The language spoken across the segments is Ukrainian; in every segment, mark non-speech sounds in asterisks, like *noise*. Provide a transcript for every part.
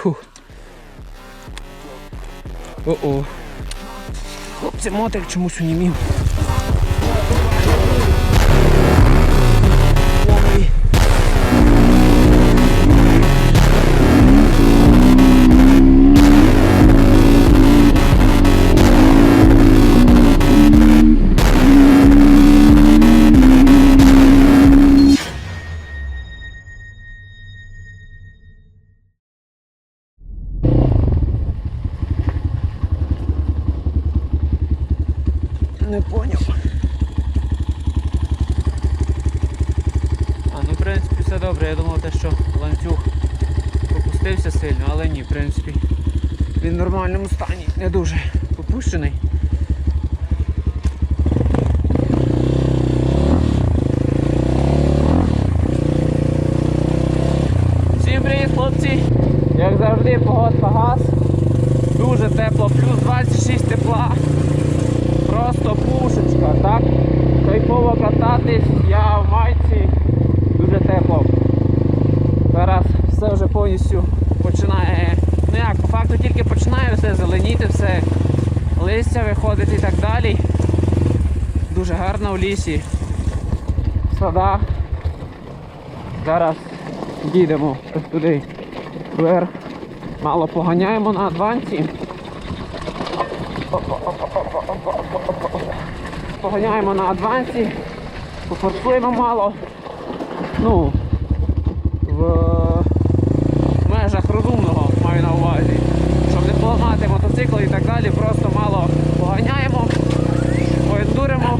Фух. О-о. Хлопці, мотик чомусь унімів. Завжди, погодка газ. Дуже тепло, плюс 26 тепла. Просто пушечка, так? Кайфово кататись, я в майці, дуже тепло. Зараз все вже повністю починає. Ну як, по факту тільки починає все зеленіти, все листя виходить і так далі. Дуже гарно в лісі. Сада. Зараз їдемо туди вверх. Мало поганяємо на адванці. Поганяємо на адвансі, пофорсуємо мало. Ну, в межах розумного маю на увазі. Щоб не поламати мотоцикл і так далі, просто мало поганяємо, поендуримо.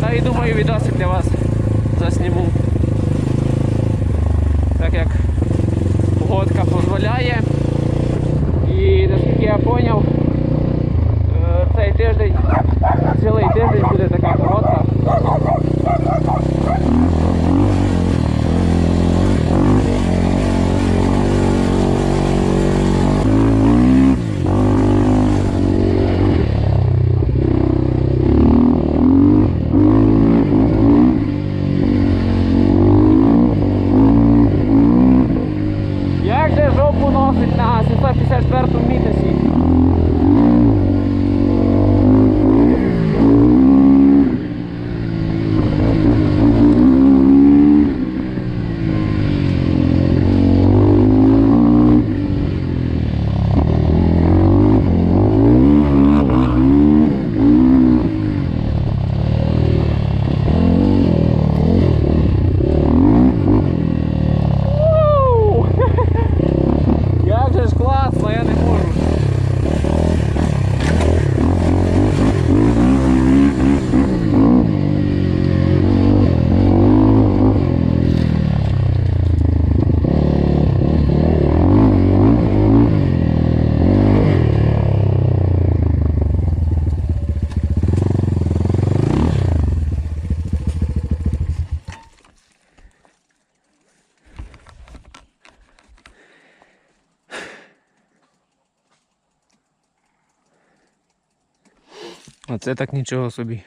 Та і думаю відосик для вас засніму. Так як погодка дозволяє. І наскільки я зрозумів, Е, цей тиждень, цілий тиждень буде така коротка. Як же жопу носить на 754 мітесі? Уу! Як же ж класно, я не можу. Оце так нічого собі.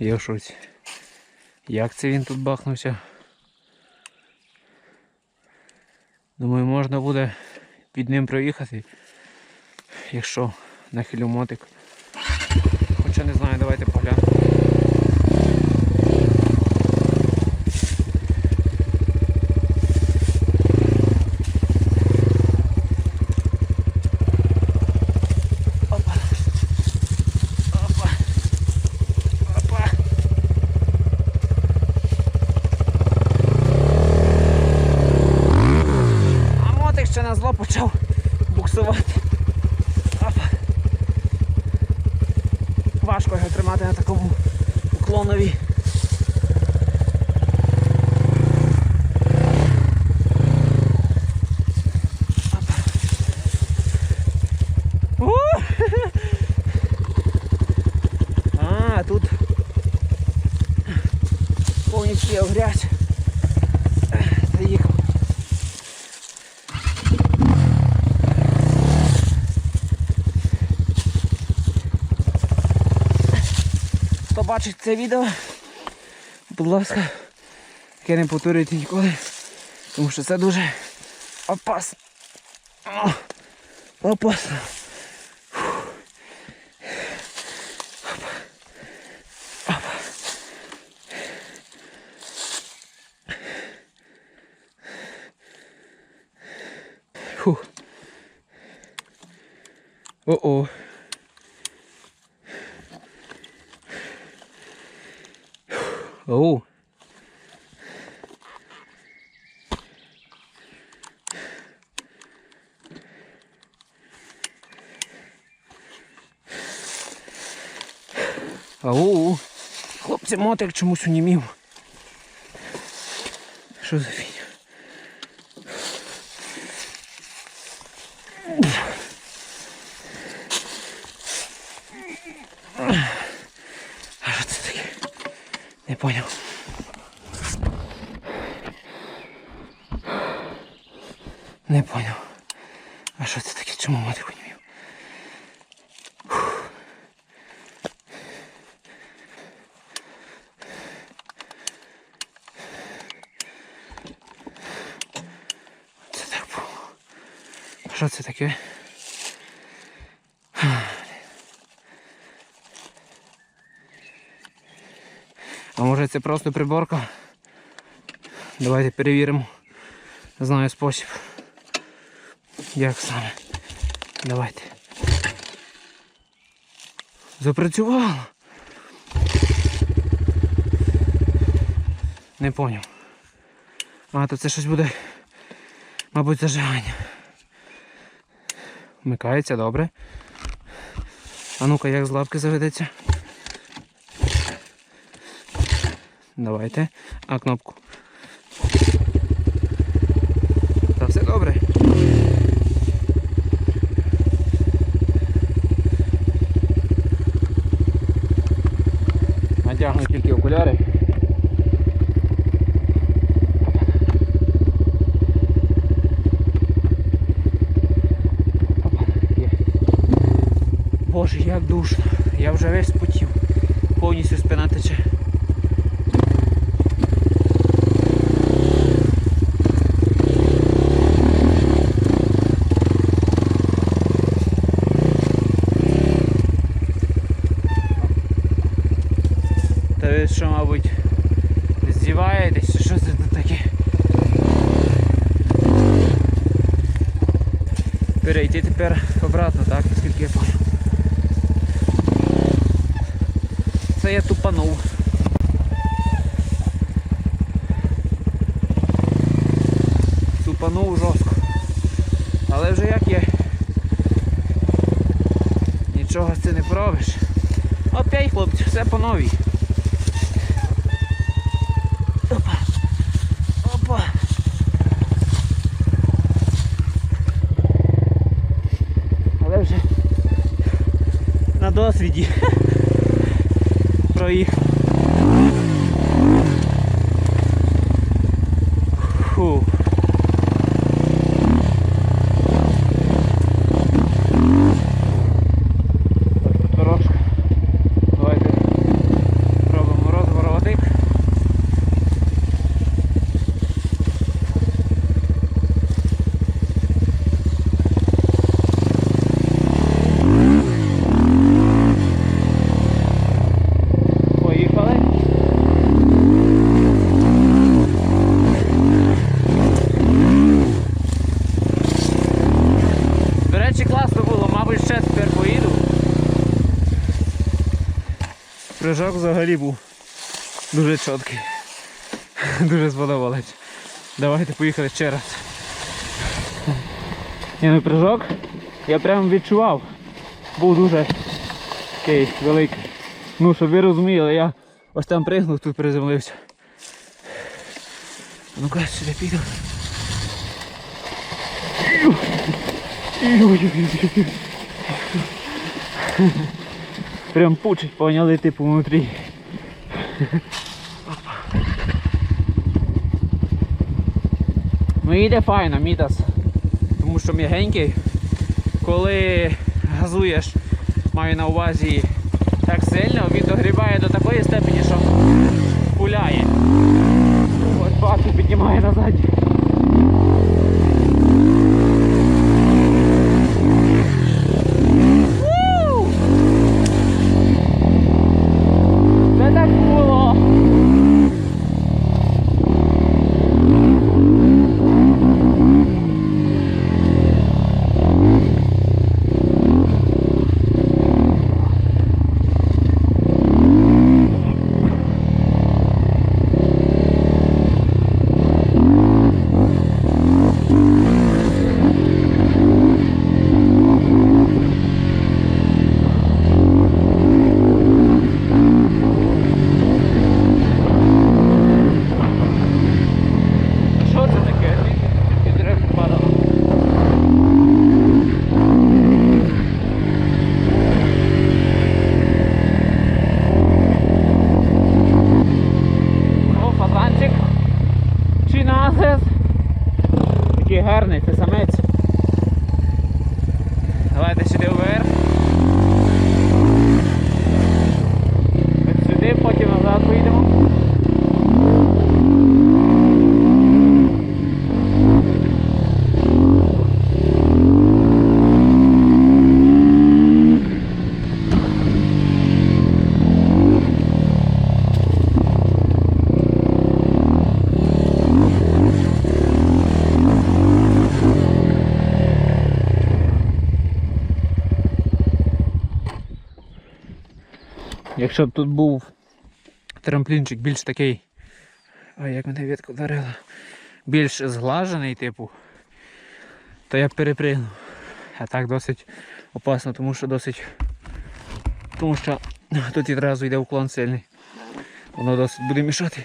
В шоці. Як це він тут бахнувся? Думаю, можна буде під ним проїхати, якщо нахилю мотик. Хоча не знаю, давайте поглянемо. уклонові. Хто це відео, будь ласка, Таке не повторюйте ніколи. Тому що це дуже опасно. Опасно. Фух. Опа. Опа. Фух. О-о. Оу. Ау. Хлопці, мотик чомусь унімів. Що за фігня? А що це таке? Не поняв. Не поняв. А що це таке? Чому мотик унімів? Це так було. А що це таке? А це просто приборка? Давайте перевіримо. Знаю спосіб. Як саме? Давайте. Запрацювало. Не поняв. А, то це щось буде. Мабуть, зажигання. Вмикається, добре. А ну-ка, як з лапки заведеться? Давайте. А кнопку. Та все добре. Надягну тільки окуляри. Боже, як душно. Я вже весь спотів. Повністю спина тече. Та ви що, мабуть, здіваєтесь, чи що це тут таке? Перейти тепер обратно, так, наскільки я понял. Це я тупанув. Тупанув жорстко. Але вже як є. Нічого з цим не поробиш. Опять, хлопці, все по новій. Опа. Опа. Але вже на досвіді *laughs* речі, класно було, мабуть, ще тепер поїду. Прыжок взагалі був дуже чіткий. *laughs* Дуже сподобалось. Давайте поїхали ще раз. Ні, ну прыжок я прямо відчував. Був дуже такий великий. Ну, щоб ви розуміли, я ось там пригнув, тут приземлився. Ну-ка, сюди піду. Прям пучить, поняли, типу внутрі. Ну йде файно, мідас. Тому що м'ягенький. Коли газуєш, маю на увазі так сильно, він догріває до такої степені, що пуляє. От піднімає назад. Якщо б тут був трамплінчик більш такий. Ой, як мене ветка вдарила. Більш зглажений, типу, то я б перепригнув. А так досить опасно, тому що досить. Тому що тут відразу йде уклон сильний. Воно досить буде мішати.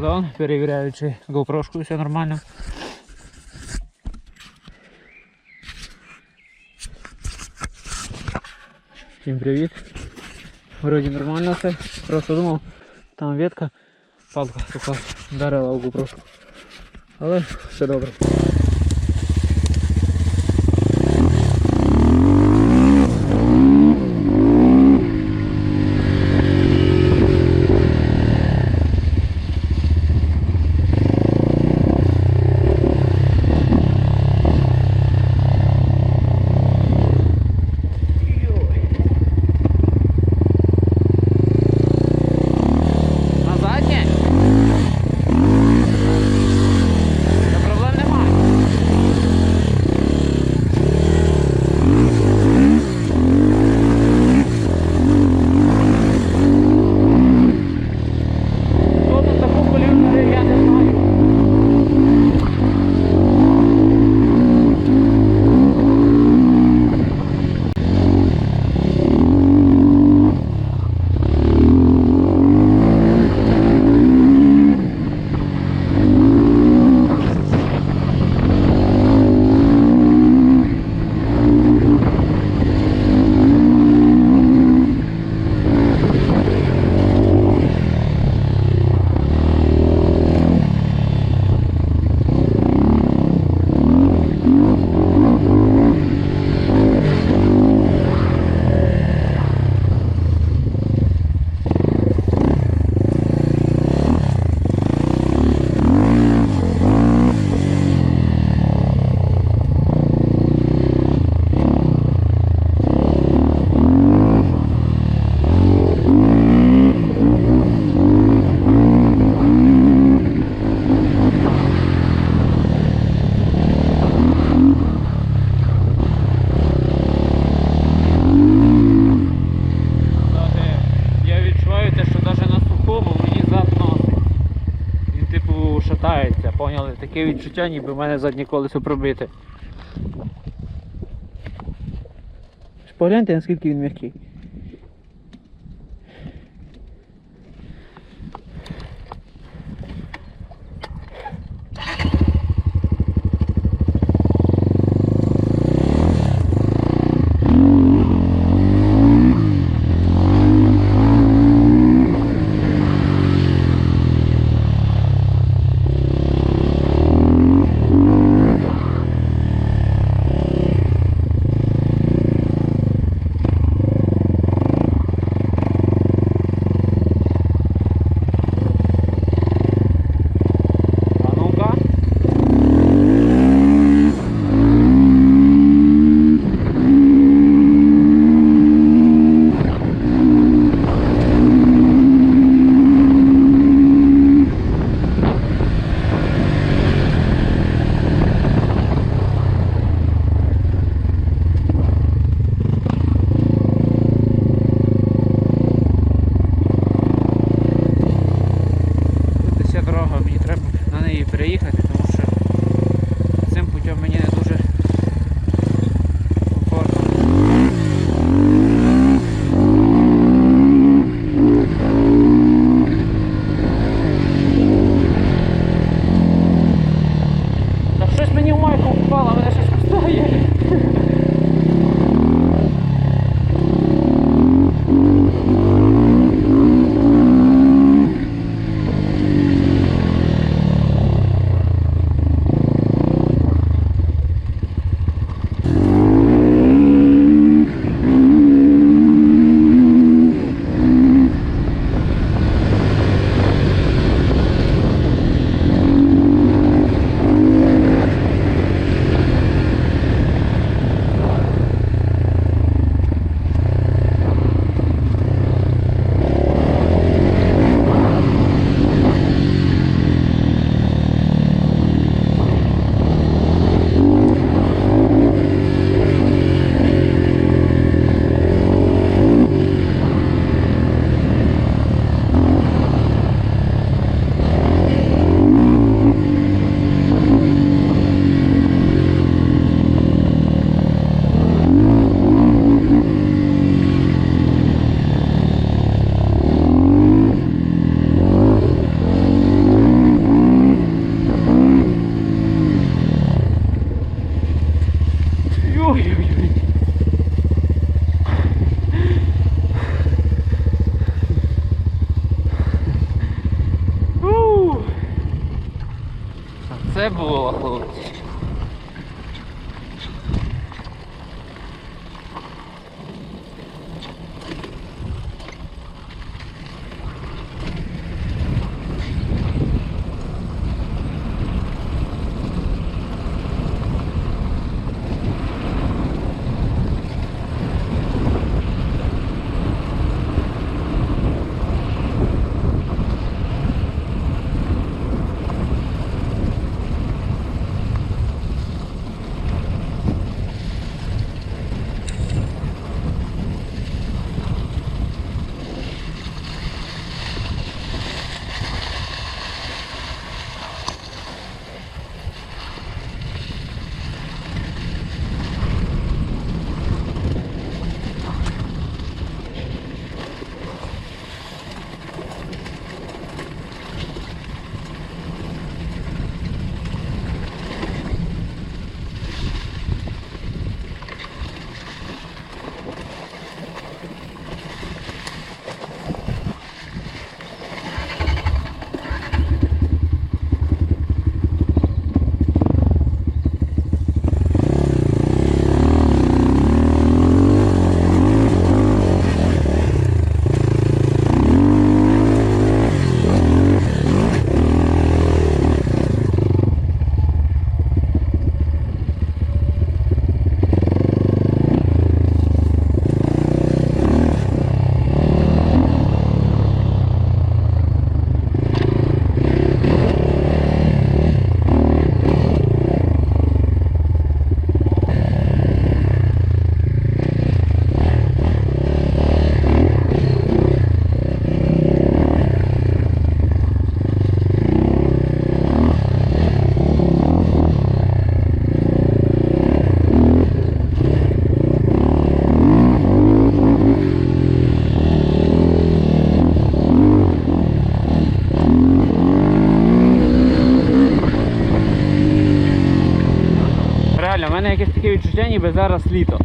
Телефон, перевіряю, чи GoPro все нормально. Всім привіт. Вроді нормально все. Просто думав, там ветка, палка така вдарила в GoPro. Але все добре. Таке відчуття, ніби мене заднє колесо пробите. Погляньте, наскільки він м'який. Відчуття, зараз літо.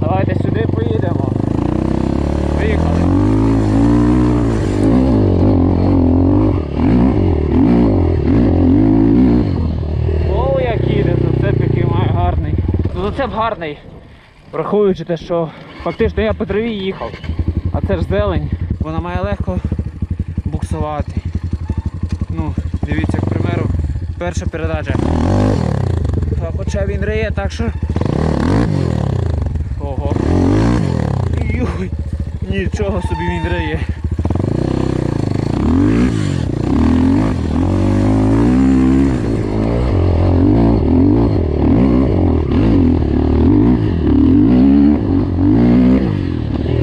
Давайте сюди поїдемо. Поїхали. О, як їде, зацеп який має гарний. Зацеп гарний. Враховуючи те, що фактично я по траві їхав, а це ж зелень, вона має легко буксувати. Ну, дивіться, к примеру, перша передача. Хоча він риє, так що Ого. Юй, нічого собі він риє.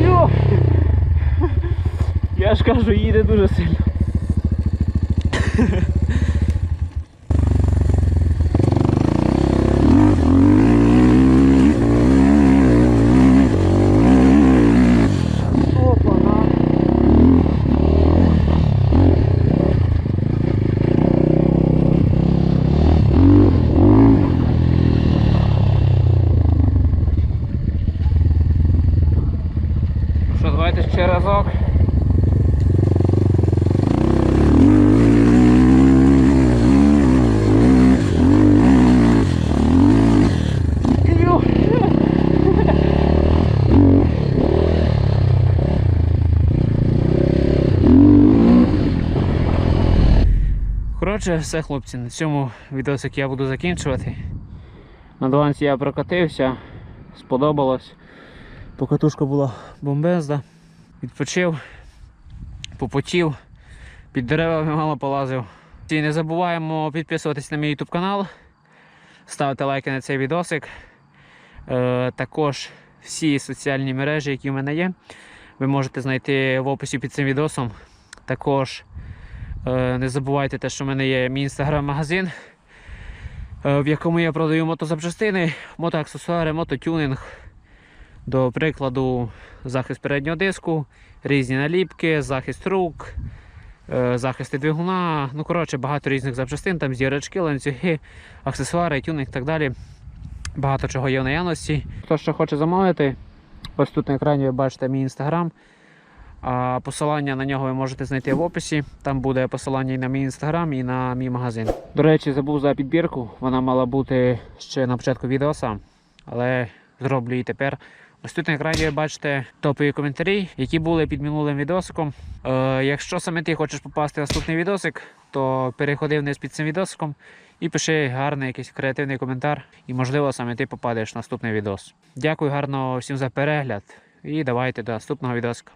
Йо! Я ж кажу, їде дуже сильно. Опа-на. Ну Що, давайте ще разок. Ю. Коротше, все, хлопці, на цьому відосик я буду закінчувати. На балансі я прокатився, сподобалось. Покатушка була бомбезна. Відпочив, попотів, під деревами мало полазив. І не забуваємо підписуватись на мій YouTube канал, ставити лайки на цей відосик. Е, також всі соціальні мережі, які в мене є, ви можете знайти в описі під цим відосом. Також не забувайте те, що в мене є мій інстаграм-магазин, е, в якому я продаю мотозапчастини, мотоаксесуари, мототюнинг. До прикладу, захист переднього диску, різні наліпки, захист рук, е, захисти двигуна. Ну, коротше, багато різних запчастин, там зірочки, ланцюги, аксесуари, тюнинг і так далі. Багато чого є в наявності. Хто що хоче замовити, ось тут на екрані ви бачите мій інстаграм. Посилання на нього ви можете знайти в описі. Там буде посилання і на мій інстаграм, і на мій магазин. До речі, забув за підбірку. Вона мала бути ще на початку відео сам, але зроблю її тепер. Ось тут на екрані ви бачите топові коментарі, які були під минулим відосиком. Е, якщо саме ти хочеш попасти в наступний відосик, то переходи вниз під цим відосиком і пиши гарний якийсь креативний коментар, і можливо саме ти попадеш в наступний відос. Дякую гарно всім за перегляд і давайте до наступного відосика.